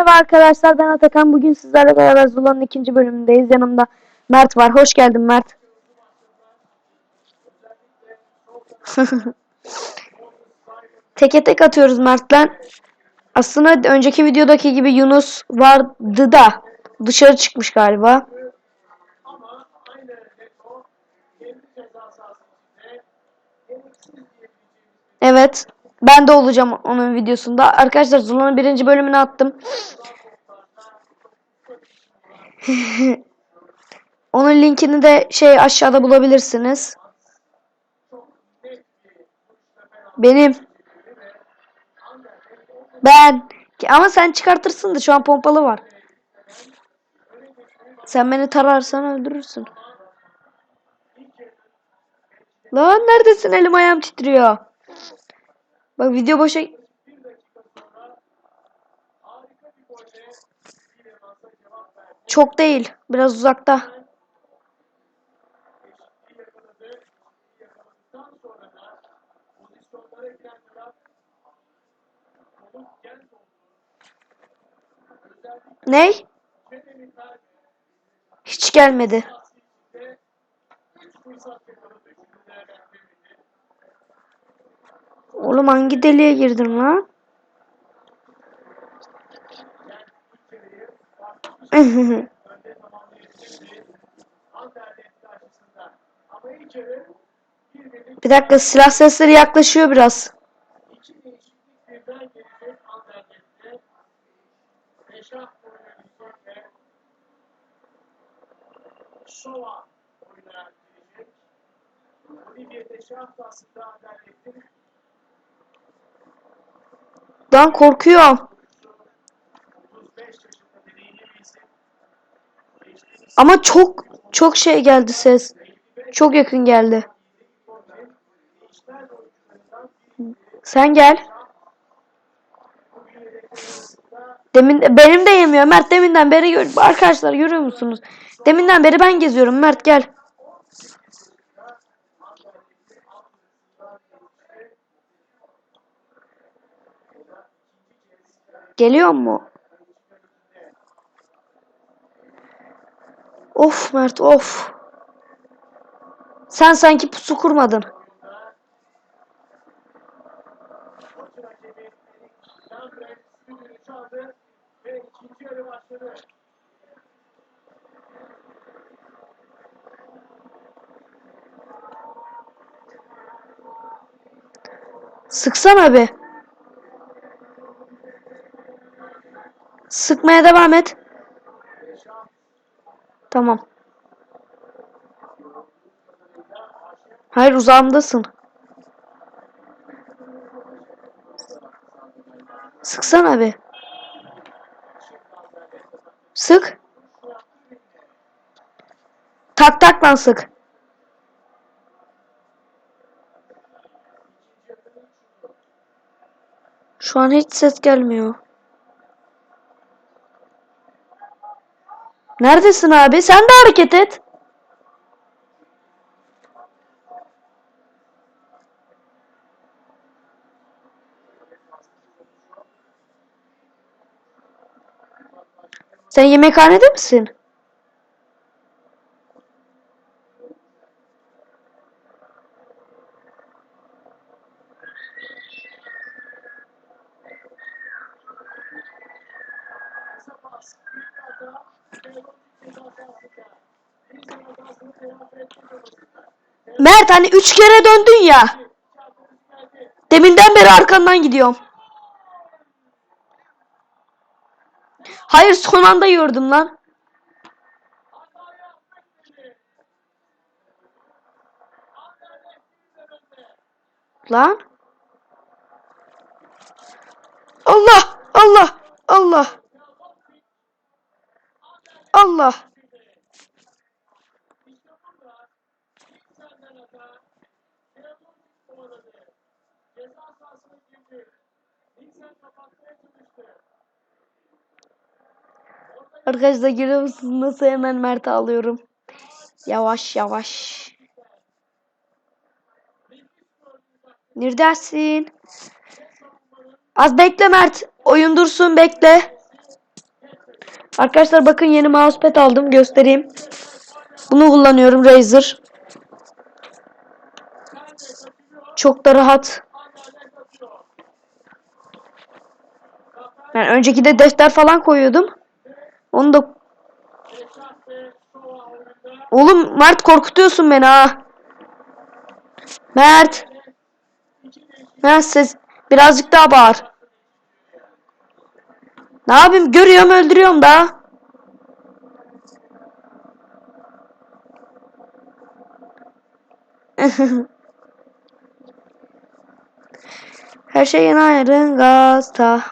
merhaba arkadaşlar ben Atakan. Bugün sizlerle beraber Zula'nın ikinci bölümündeyiz. Yanımda Mert var. Hoş geldin Mert. Teke tek atıyoruz Mert'le. Aslında önceki videodaki gibi Yunus vardı da dışarı çıkmış galiba. Evet. Ben de olacağım onun videosunda. Arkadaşlar Zula'nın birinci bölümünü attım. onun linkini de şey aşağıda bulabilirsiniz. Benim. Ben. Ama sen çıkartırsın da şu an pompalı var. Sen beni tararsan öldürürsün. Lan neredesin? Elim ayağım titriyor. Bak video boşa... Çok değil. Biraz uzakta. Ney? Hiç gelmedi. Oğlum hangi deliğe girdin lan? Bir dakika silah sesleri yaklaşıyor biraz. Şova oyuna girecek. Olivier Deschamps aslında adaletin Lan korkuyorum. 35 yaşında deneyimli bir isim. Geçtiğimiz Ama çok çok şey geldi ses. Çok yakın geldi. Sen gel. Demin benim de yemiyor. Mert deminden beri arkadaşlar görüyor musunuz? Deminden beri ben geziyorum. Mert gel. Geliyor mu? Of Mert of. Sen sanki pusu kurmadın. maçın hakemi Lambert düdüğünü çaldı ve ikinci yarı başladı. Sıksana bir. Sıkmaya devam et. Tamam. Hayır uzağımdasın. Sıksana bir. Sık. Tak tak lan sık. Şu an hiç ses gelmiyor. Neredesin abi? Sen de hareket et. Sen yemekhanede misin? Mert hani üç kere döndün ya. Deminden beri arkandan gidiyorum. Hayır son anda gördüm lan. Lan. Allah Allah Allah. Çalıştı. Arkadaşlar görüyor musunuz nasıl hemen Mert'i alıyorum. Yavaş yavaş. Neredesin? Az bekle Mert. Oyun dursun bekle. Arkadaşlar bakın yeni mousepad aldım. Göstereyim. Bunu kullanıyorum Razer. Çok da rahat. Yani önceki de defter falan koyuyordum. Onu da Oğlum Mert korkutuyorsun beni ha. Mert. Mert ses birazcık daha bağır. Ne yapayım? Görüyorum öldürüyorum da. Her şeyin ayrı gazta.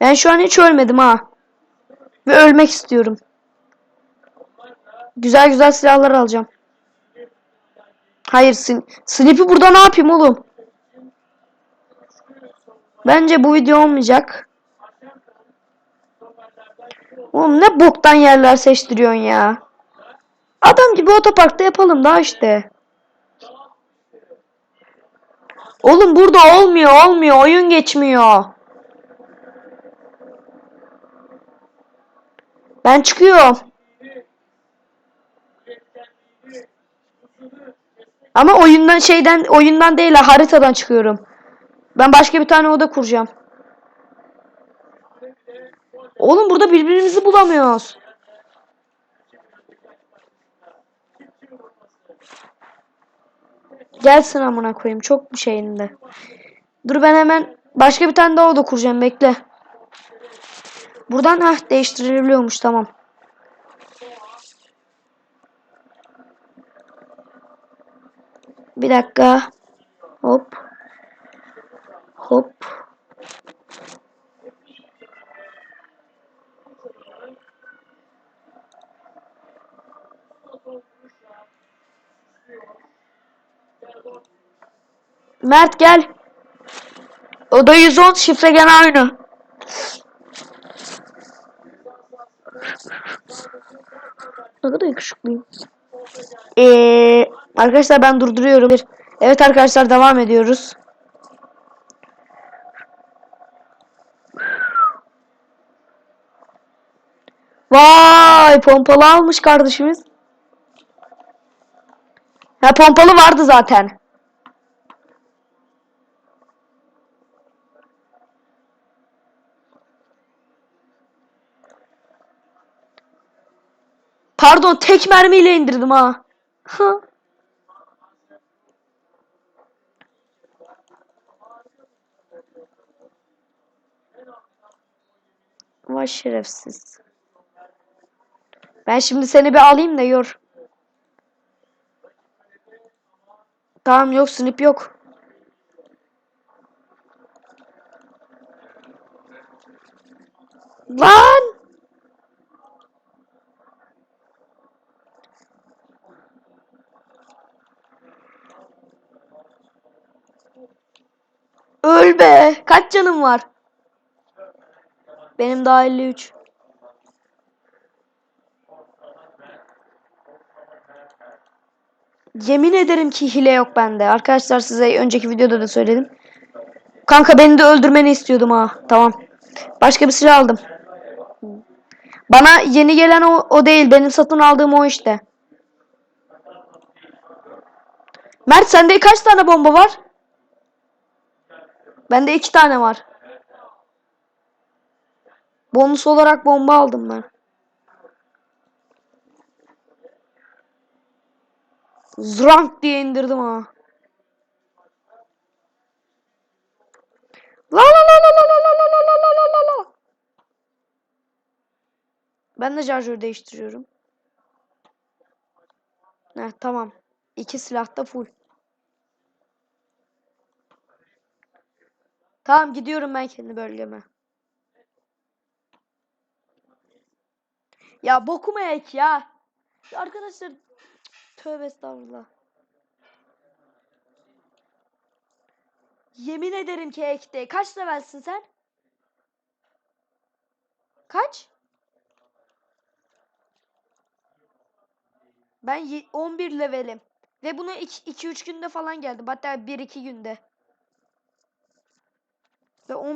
Ben şu an hiç ölmedim ha. Ve ölmek istiyorum. Güzel güzel silahlar alacağım. Hayır, sin Snip'i burada ne yapayım oğlum? Bence bu video olmayacak. Oğlum ne boktan yerler seçtiriyorsun ya. Adam gibi otoparkta yapalım daha işte. Oğlum burada olmuyor olmuyor oyun geçmiyor. Ben çıkıyorum. Ama oyundan şeyden oyundan değil ha, haritadan çıkıyorum. Ben başka bir tane oda kuracağım. Oğlum burada birbirimizi bulamıyoruz. Gelsin amına koyayım çok bir şeyinde. Dur ben hemen başka bir tane daha oda kuracağım bekle. Buradan ha değiştirilebiliyormuş tamam. Bir dakika. Hop. Mert gel. Oda 110 şifre gene aynı. Ne kadar yakışıklıyım. Ee, arkadaşlar ben durduruyorum. Evet arkadaşlar devam ediyoruz. Vay pompalı almış kardeşimiz. Ha pompalı vardı zaten. Pardon tek mermiyle indirdim ha. Hı. Vay şerefsiz. Ben şimdi seni bir alayım da yor. Tamam yok snip yok. Lan! Öl be. Kaç canım var? Benim daha 53. Yemin ederim ki hile yok bende. Arkadaşlar size önceki videoda da söyledim. Kanka beni de öldürmeni istiyordum ha. Tamam. Başka bir silah aldım. Bana yeni gelen o, o değil. Benim satın aldığım o işte. Mert sende kaç tane bomba var? Bende iki tane var. Bonus olarak bomba aldım ben. Zrank diye indirdim ha. La la la la la la la la la la la la. Ben de şarjör değiştiriyorum. Heh, tamam. İki silah da full. Tamam gidiyorum ben kendi bölgeme. Ya bokuma ek ya. Arkadaşlar tövbe estağfurullah. Yemin ederim ki ekte. Kaç levelsin sen? Kaç? Ben ye- 11 levelim. Ve buna 2-3 günde falan geldim. Hatta 1-2 günde. The